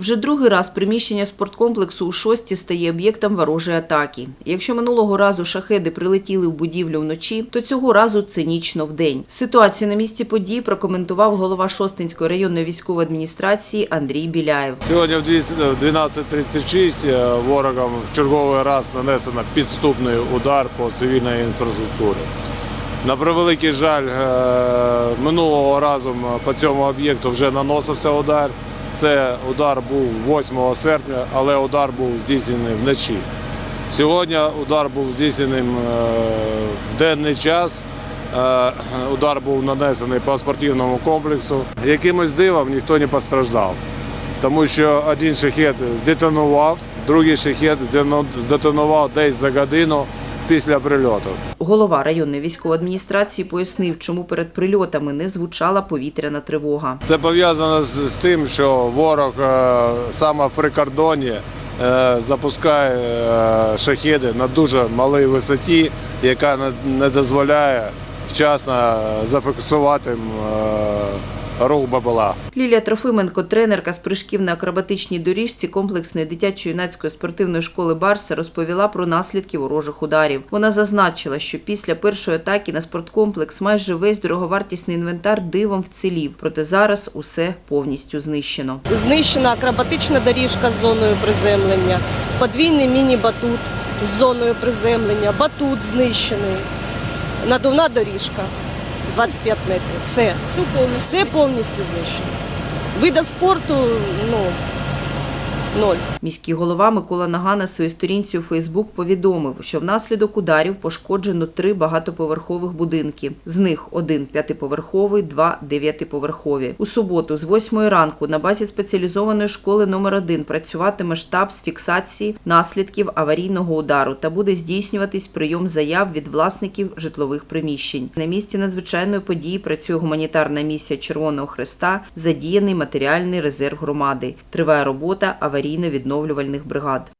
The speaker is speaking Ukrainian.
Вже другий раз приміщення спорткомплексу у шості стає об'єктом ворожої атаки. Якщо минулого разу шахеди прилетіли в будівлю вночі, то цього разу цинічно вдень. Ситуацію на місці подій прокоментував голова Шостинської районної військової адміністрації Андрій Біляєв. Сьогодні в 12.36 е, ворогом в черговий раз нанесено підступний удар по цивільній інфраструктурі. На превеликий жаль, е, минулого разу по цьому об'єкту вже наносився удар. Це удар був 8 серпня, але удар був здійснений вночі. Сьогодні удар був здійснений е, в денний час. Е, Удар був нанесений по спортивному комплексу. Якимось дивом ніхто не постраждав, тому що один шахет здетонував, другий шахет здетонував десь за годину після прильоту. Голова районної військової адміністрації пояснив, чому перед прильотами не звучала повітряна тривога. Це пов'язано з, тим, що ворог е, саме в прикордоні е, запускає е, шахеди на дуже малій висоті, яка не дозволяє вчасно зафіксувати рух БПЛА. Лілія Трофименко, тренерка з прыжків на акробатичній доріжці комплексної дитячо-юнацької спортивної школи Барса, розповіла про наслідки ворожих ударів. Вона зазначила, що після першої атаки на спорткомплекс майже весь дороговартісний інвентар дивом вцілів, проте зараз усе повністю знищено. Знищена акробатична доріжка з зоною приземлення, подвійний міні-батут з зоною приземлення, батут знищений, надувна доріжка 25 метрів. Все. Все повністю знищено. Вида спорту ну, ноль. Міський голова Микола Нагана на своїй сторінці у Фейсбук повідомив, що внаслідок ударів пошкоджено три багатоповерхових будинки. З них один п'ятиповерховий, два дев'ятиповерхові. У суботу з 8 ранку на базі спеціалізованої школи номер 1 працюватиме штаб з фіксації наслідків аварійного удару та буде здійснюватись прийом заяв від власників житлових приміщень. На місці надзвичайної події працює гуманітарна місія Червоного Хреста, задіяний матеріальний резерв громади. Триває робота аварійно-відновлювальних бригад.